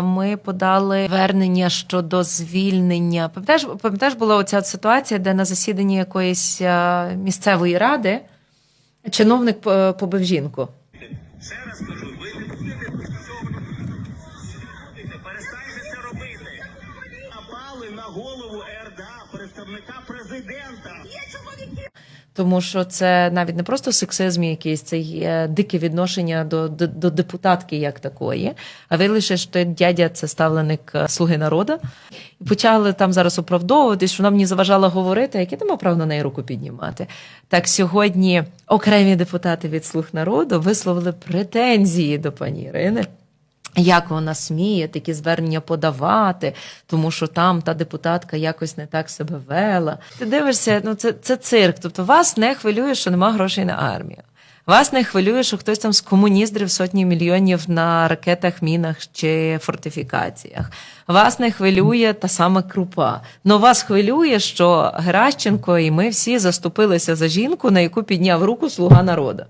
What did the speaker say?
Ми подали звернення щодо звільнення. Пам'ятаєш, пам'ятаєш, була оця ситуація, де на засіданні якоїсь е, місцевої ради чиновник е, побив жінку. Ще раз кажу, ви не будете. Перестаньте це робити. Напали на голову РДА, представника президента. Тому що це навіть не просто сексизм якийсь, це є дике відношення до, до, до депутатки як такої. А виявилося, що той дядя це ставленик е, слуги народу. І почали там зараз оправдовувати, що вона мені заважала говорити, яке ти мав на неї руку піднімати. Так сьогодні окремі депутати від слуг народу висловили претензії до пані Ірини. Як вона сміє такі звернення подавати, тому що там та депутатка якось не так себе вела. Ти дивишся, ну це, це цирк. Тобто вас не хвилює, що нема грошей на армію. Вас не хвилює, що хтось там скомуніздрив сотні мільйонів на ракетах, мінах чи фортифікаціях. Вас не хвилює та сама крупа. Но вас хвилює, що Геращенко і ми всі заступилися за жінку, на яку підняв руку слуга народу.